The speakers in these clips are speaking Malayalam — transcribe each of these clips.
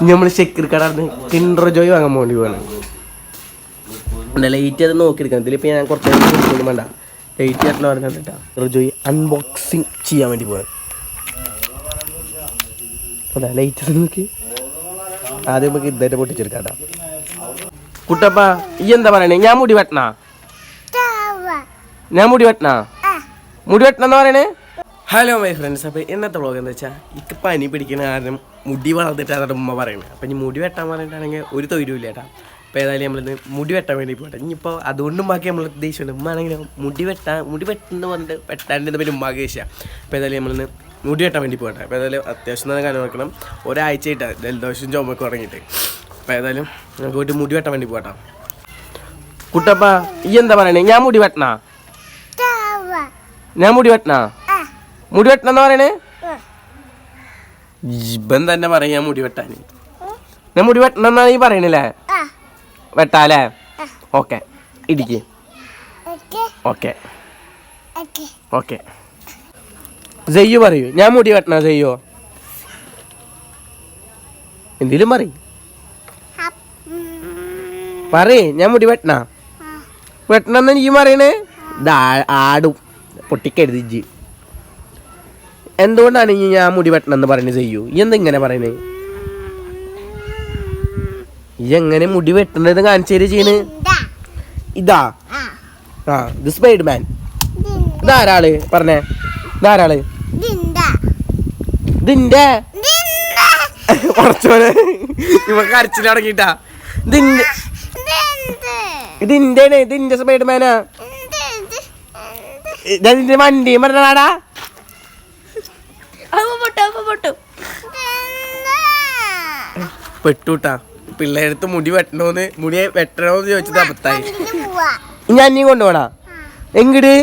ഇനി നമ്മൾ ഷെക്കർ കടന്ന് കിൻഡർ ജോയ് വാങ്ങാൻ വേണ്ടി പോകണം ലൈറ്റ് അത് നോക്കിയെടുക്കണം ഇതിലിപ്പോൾ ഞാൻ കുറച്ച് നേരം വേണ്ട. ലൈറ്റ് ചേട്ടൻ പറഞ്ഞിട്ടാ കിൻഡർ ജോയ് അൺബോക്സിങ് ചെയ്യാൻ വേണ്ടി പോകണം അതാ ലൈറ്റ് അത് നോക്കി. ആദ്യം നമുക്ക് ഇതായിട്ട് പൊട്ടിച്ചെടുക്കാം കേട്ടോ. കുട്ടപ്പ ഈ എന്താ പറയണേ? ഞാൻ മുടി വെട്ടണ? ഞാൻ മുടി വെട്ടണ? മുടി വെട്ടണെന്ന് പറയണേ? ഹലോ മൈ ഫ്രണ്ട്സ് അപ്പോൾ ഇന്നത്തെ വ്ളോഗ് എന്താ വെച്ചാൽ ഇക്ക് പനി പിടിക്കുന്ന കാരണം മുടി വളർന്നിട്ടാണ് ഉമ്മ പറയുന്നത് അപ്പം ഇനി മുടി വെട്ടാൻ പറഞ്ഞിട്ടാണെങ്കിൽ ഒരു തൊഴിലുമില്ല ചേട്ടാ അപ്പോൾ ഏതായാലും നമ്മളിന്ന് മുടി വെട്ടാൻ വേണ്ടി പോട്ടെ. ഇനിയിപ്പോൾ അതുകൊണ്ടും ബാക്കി നമ്മൾ ഉദ്ദേശിച്ചുണ്ട് ഉമ്മ ആണെങ്കിൽ മുടി വെട്ടാൻ മുടി വെട്ടെന്ന് പറഞ്ഞിട്ട് വെട്ടാന്റെ പേര് ഉമ്മാക്ക് ശേഷം അപ്പോൾ ഏതായാലും നമ്മളിന്ന് മുടി വെട്ടാൻ വേണ്ടി പോകട്ടെ അപ്പോൾ ഏതായാലും അത്യാവശ്യം തന്നെ കാര്യം നോക്കണം ഒരാഴ്ചയായിട്ട് ജലദോഷം ചുമക്ക് തുടങ്ങിയിട്ട് അപ്പോൾ ഏതായാലും നമുക്ക് പോയിട്ട് മുടി വെട്ടാൻ വേണ്ടി പോകട്ടെ കുട്ടപ്പ ഈ എന്താ പറയണേ? ഞാൻ മുടി വെട്ടണ? ഞാൻ മുടി വെട്ടണ? മുടി വെട്ടണം എന്ന് പറയണേ? ഇബൻ തന്നെ പറയാ മുടി വെട്ടാൻ ഞാൻ മുടി വെട്ടണം എന്നാ നീ പറയണില്ലേ? വെട്ടാലേ ഓക്കെ. ഇടിക്ക്. ഓക്കെ. ഓക്കെ. ജയ്യു പറയൂ. ഞാൻ മുടി വെട്ടണ ജയ്യോ? എന്തേലും പറയും. പറയേ. ഞാൻ മുടി വെട്ടണ വെട്ടണമെന്ന് നീ പറയണേ? ആടും. പൊട്ടിക്കരുത് ഇജ്ജ്. എന്തുകൊണ്ടാണ് ഇനി ഞാൻ മുടി വെട്ടണമെന്ന് പറയുന്നത്? ചെയ്യൂ. ഈ എന്താ ഇങ്ങനെ പറയണേ ഈ എങ്ങനെ മുടി വെട്ടണത് കാണിച്ചു തരും ചെയ്യണ്? ഇതാ. ആ ഇത് സ്പൈഡ് മാൻ ഇതാരാൾ പറഞ്ഞേ. ഇതാരാൾ ഇതിന്റെ കുറച്ചോനെ ഇവ കരച്ചിൽ അടങ്ങിട്ടാ ഇതിന്റെ ഇതിന്റെ ഇതിന്റെ സ്പൈഡ് മാനാ ഇതിന്റെ വണ്ടി പറഞ്ഞാടാ പെട്ടുട്ടാ. പിള്ളേരടുത്ത് മുടി വെട്ടണോന്ന് മുടി വെട്ടണോന്ന് ചോദിച്ചത് അബത്തായി ഞാൻ നീ കൊണ്ടുപോണാ? എങ്ങട്?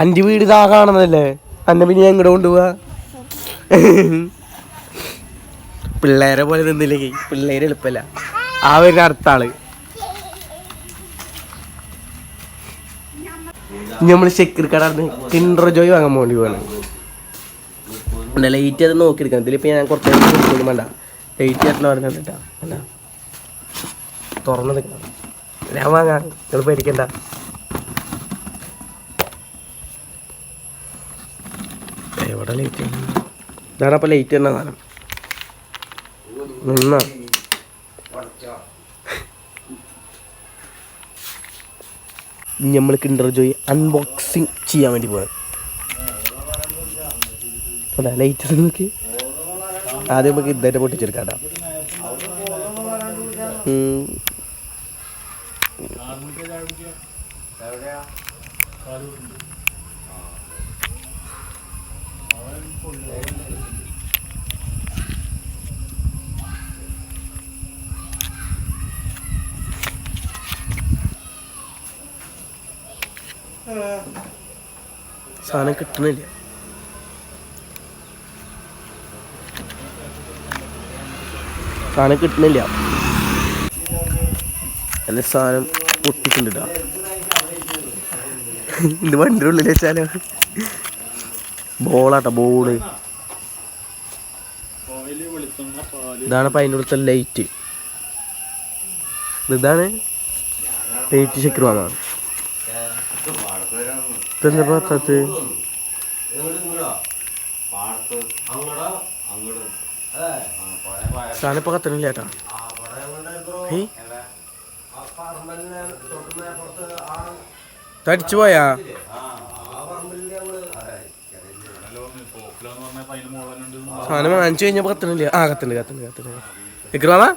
അന്റെ വീട് ഇതാ കാണുന്നതല്ലേ? അന്നെ പിന്നെ ഞാൻ ഇങ്ങോട്ട് കൊണ്ടുപോവാ? പിള്ളേരെ പോലെ നിന്നില്ലെങ്കിൽ പിള്ളേരെ എളുപ്പല്ല. ആ ഒരു അടുത്താൾ. നമ്മൾ ഷെക്കർ കടന്ന് കിൻഡർ ജോയ് വാങ്ങാൻ വേണ്ടി പോകണം ലൈറ്റ് അത് നോക്കിയെടുക്കണം ഇതിലിപ്പോൾ ഞാൻ കുറച്ച് വേണ്ട ലൈറ്റ് പറഞ്ഞിട്ട് കേട്ടോ അല്ല തുറന്നു നിൽക്കണം ഞാൻ വാങ്ങാം. നിങ്ങൾ പേടിക്കണ്ട. എവിടെ ലൈറ്റ് ഇതാണ് അപ്പോൾ ലൈറ്റ് തന്നെ സാധനം. നിന്നാ? നമ്മൾ കിൻഡർ ജോയ് അൺബോക്സിങ് ചെയ്യാൻ വേണ്ടി പോകുന്നത് അതാ ലൈറ്റ് നോക്കി. ആദ്യം നമുക്ക് ഇതായിട്ട് പൊട്ടിച്ചെടുക്കാം കേട്ടോ. സാധനം കിട്ടണില്ല. സാധനം കിട്ടണില്ല. എന്റെ സാധനം പൊട്ടിട്ടുണ്ട് ട്ടോ. ഇത് വണ്ടിയുടെ ഉള്ളിൽ വെച്ചാലോ? ബോളാട്ടോ ബോൾ. ഇതാണ് അപ്പം ലൈറ്റ്. ഇതാണ് ലൈറ്റ് വാങ്ങാൻ. ഇതെന്താ പത്തത് സാധനം ഇപ്പൊ കത്തണില്ല ചേട്ടാ തടിച്ചു പോയാ? സാധനം വാങ്ങിച്ചു കഴിഞ്ഞപ്പോ കത്തണില്ല. ആ കത്തുണ്ട് കത്തുണ്ട് കത്തുണ്ട് വിക്രമാ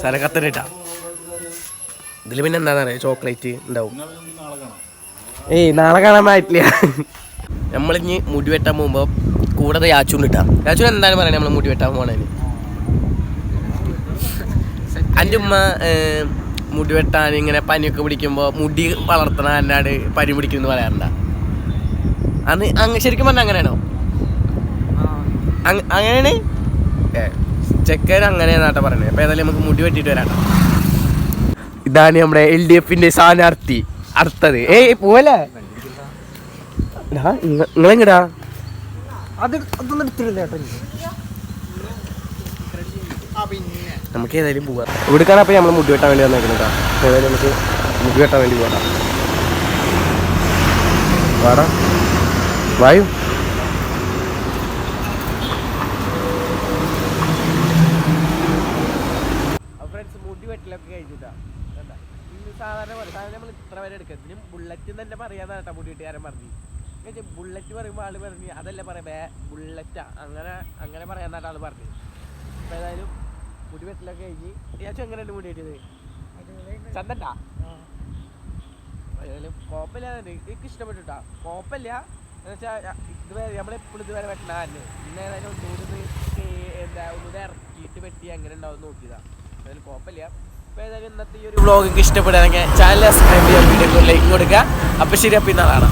സാധനം കത്തണിട്ടാ ഇതിൽ പിന്നെ എന്താണെന്ന് അറിയാം ചോക്ലേറ്റ് ഉണ്ടാവും. ഏയ് നാളെ കാണാൻ പറ്റില്ല. നമ്മളിഞ്ഞ് മുടി വെട്ടാൻ പോകുമ്പോൾ കൂടെ യാച്ചൂൺ ഇട്ടാ. യാച്ചു എന്താണ് പറയുന്നത് നമ്മൾ മുടി വെട്ടാൻ പോകണേന് എന്റെ ഉമ്മ മുടി വെട്ടാൻ ഇങ്ങനെ പനിയൊക്കെ പിടിക്കുമ്പോൾ മുടി വളർത്തണ എന്നാട് പനി പിടിക്കുന്നു പറയാറുണ്ട? അന്ന് അങ്ങ് ശരിക്കും പറഞ്ഞ അങ്ങനെയാണോ? അങ്ങ- അങ്ങനെയാണ്? ചെക്കൻ അങ്ങനെയാന്നാട്ടോ പറയുന്നത് അപ്പോൾ ഏതായാലും നമുക്ക് മുടി വെട്ടിയിട്ട് വരാട്ടോ. ഇതാണ് നമ്മുടെ എൽ ഡി എഫിന്റെ സ്ഥാനാർത്ഥി അടുത്തത്. ഏയ് പോലെ നിങ്ങളെങ്ങടാ? നമുക്ക് ഏതായാലും പോവാം. ഇവിടുക്കാണ് അപ്പോൾ നമ്മൾ മുടി വെട്ടാൻ വേണ്ടി വന്നേക്കുന്നത് കേട്ടോ. ഏതായാലും നമുക്ക് മുടി വെട്ടാൻ വേണ്ടി പോകാം വാടാ. വായു ഫ്രണ്ട്സ് മുടി വെട്ടലൊക്കെ കഴിഞ്ഞിട്ടാ എന്താ ഇന്ന് സാധാരണ പോലെ സാധാരണ നമ്മൾ ഇത്ര വരെ എടുക്കുക ഇതിനും ബുള്ളറ്റ് തന്നെ പറയാന്നാണ് കേട്ടോ മുടി വെട്ടുകാരൻ പറഞ്ഞു ബുള്ളറ്റ് പറയുമ്പോൾ ആൾ പറഞ്ഞു അതല്ല പറയാ വേ ബുള്ളറ്റാ അങ്ങനെ അങ്ങനെ പറയാന്നാണ് ആൾ പറഞ്ഞു. അപ്പോൾ ഏതായാലും മുടി വെട്ടലൊക്കെ കഴിഞ്ഞ് ഞാൻ എങ്ങനെയുണ്ട് മുടി കിട്ടിയത് ചന്തട്ടാ ഏതായാലും കോപ്പല്ല എനിക്ക് ഇഷ്ടപ്പെട്ടു കോപ്പല്ല. എന്നുവെച്ചാൽ ഇതുവരെ നമ്മളെപ്പോഴും ഇതുവരെ വെട്ടണായിരുന്നു പിന്നെ ഏതായാലും ഒന്നുകൂടി ഒന്ന് എന്താ ഒന്നുകൂടെ ഇറക്കിയിട്ട് വെട്ടി അങ്ങനെ ഉണ്ടാവും നോക്കിയതാ. ഏതായാലും കുഴപ്പമില്ല ഇന്നത്തെ ഈ ഒരു വ്ളോഗ് ഇഷ്ടപ്പെടുകയാണെങ്കിൽ ചാനൽ സബ്സ്ക്രൈബ് ചെയ്യാൻ വീഡിയോ ലൈക്ക് കൊടുക്കുക. അപ്പോൾ ശരി അപ്പോൾ ഇന്നാളാണ്